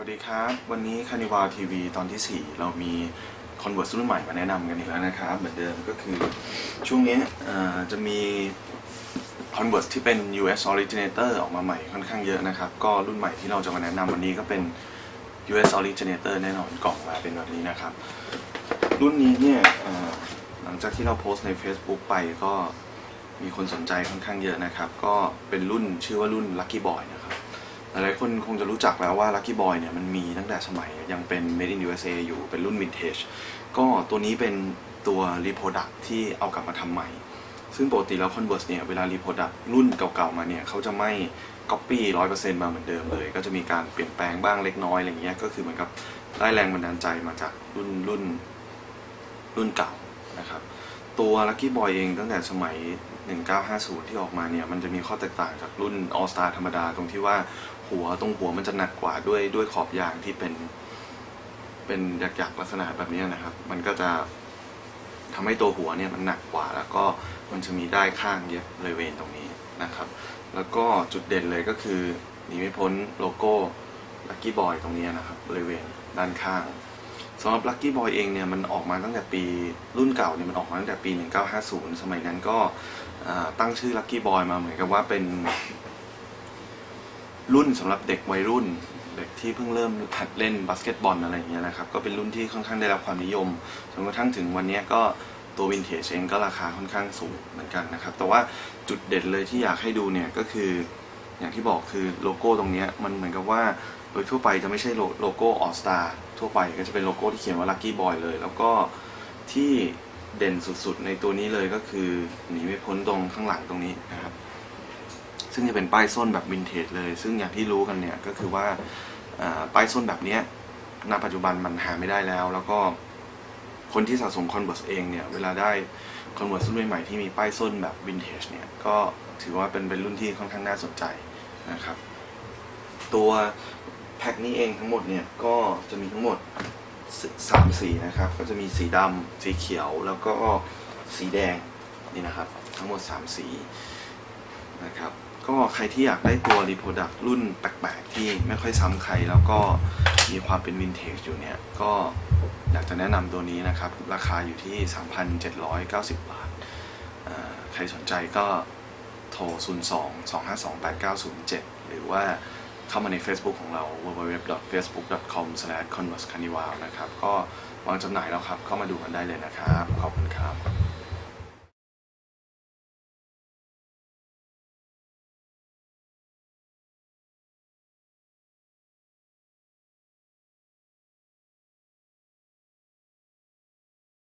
วัสดีครับ วันนี้คานิวาทีวีตอนที่ 4 เรามีคอนเวิร์สรุ่นใหม่มาแนะนำกันอีกแล้วนะครับ เหมือนเดิมก็คือช่วงนี้จะมี Converse ที่เป็น US Originator ออกมาใหม่ค่อนข้างเยอะนะครับ ก็รุ่นใหม่ที่เราจะมาแนะนำวันนี้ก็เป็น US Originator แน่นอนกล่องมาเป็นแบบนี้นะครับ รุ่นนี้เนี่ยหลังจากที่เราโพสต์ใน Facebook ไปก็มีคนสนใจค่อนข้างเยอะนะครับ ก็เป็นรุ่นชื่อว่ารุ่น Lucky Boy นะครับ หลายๆคนคงจะรู้จักแล้วว่า Lucky Boy เนี่ยมันมีตั้งแต่สมัยยังเป็น Made in USA อยู่เป็นรุ่น Vintage ก็ตัวนี้เป็นตัว Reproduct ที่เอากลับมาทำใหม่ ซึ่งปกติแล้ว Converse เนี่ยเวลา Reproduct รุ่นเก่าๆมาเนี่ยเขาจะไม่ Copy 100%มาเหมือนเดิมเลย ก็จะมีการเปลี่ยนแปลงบ้างเล็กน้อยอะไรเงี้ยก็คือเหมือนกับได้แรงบันดาลใจมาจากรุ่นรุ่นรุ่นเก่านะครับ ตัว Lucky Boy เองตั้งแต่สมัย 1950 ที่ออกมาเนี่ย มันจะมีข้อแตกต่างจากรุ่น All Star ธรรมดาตรงที่ว่าหัวตรงหัวมันจะหนักกว่าด้วยด้วยขอบยางที่เป็น เป็นหยักๆลักษณะแบบนี้นะครับ มันก็จะทำให้ตัวหัวเนี่ยมันหนักกว่า แล้วก็มันจะมีได้ข้างเย็บบริเวณตรงนี้นะครับ แล้วก็จุดเด่นเลยก็คือหนีไม่พ้นโลโก้ Lucky Boy ตรงนี้นะครับบริเวณด้านข้าง สำหรับ Lucky Boy เองเนี่ยมันออกมาตั้งแต่ปีรุ่นเก่าเนี่ยมันออกมาตั้งแต่ปี 1950 สมัยนั้นก็ตั้งชื่อ Lucky Boy มาเหมือนกับว่าเป็นรุ่นสำหรับเด็กวัยรุ่น เด็กที่เพิ่งเริ่มหัดเล่นบาสเกตบอลอะไรอย่างเงี้ยนะครับก็เป็นรุ่นที่ค่อนข้างได้รับความนิยมจนกระทั่งถึงวันนี้ก็ตัววินเทจเองก็ราคาค่อนข้างสูงเหมือนกันนะครับ แต่ว่าจุดเด่นเลยที่อยากให้ดูเนี่ยก็คือ อย่างที่บอกคือโลโก้ตรงนี้มันเหมือนกับว่าโดยทั่วไปจะไม่ใช่โลโก้ออสตาทั่วไปก็จะเป็นโลโก้ที่เขียนว่า Lucky Boy เลย แล้วก็ที่เด่นสุดๆ ในตัวนี้เลยก็คือหนีไม่พ้นตรงข้างหลังตรงนี้นะครับ ซึ่งจะเป็นป้ายส้นแบบวินเทจเลย ซึ่งอย่างที่รู้กันเนี่ยก็คือว่าป้ายส้นแบบนี้ยณปัจจุบันมันหาไม่ได้แล้ว แล้วก็คนที่สะสม Converse เองเนี่ย เวลาได้ Converse รุ่นใหม่ๆที่มีป้ายส้นแบบวินเทจเนี่ย ก็ถือว่าเป็นเป็นรุ่นที่ค่อนข้างน่าสนใจ นะครับ ตัวแพ็คนี้เองทั้งหมดเนี่ยก็จะมีทั้งหมดสสามสีนะครับ ก็จะมีสีดำสีเขียวแล้วก็สีแดงนี่นะครับ ทั้งหมด 3 สีนะครับก็ใครที่อยากได้ตัว Reproduct รุ่นแปลกๆที่ไม่ค่อยซ้ำใครแล้วก็มีความเป็นวินเทจอยู่เนี่ย ก็อยากจะแนะนำตัวนี้นะครับ ราคาอยู่ที่ 3,790 บาทอ่าใครสนใจก็ โทร 02 252 8907 หรือว่าเข้ามาใน Facebook ของเรา www.facebook.com/conversecarnival นะครับ ก็วางจำหน่ายแล้วครับ เข้ามาดูกันได้เลยนะครับ ขอบคุณครับ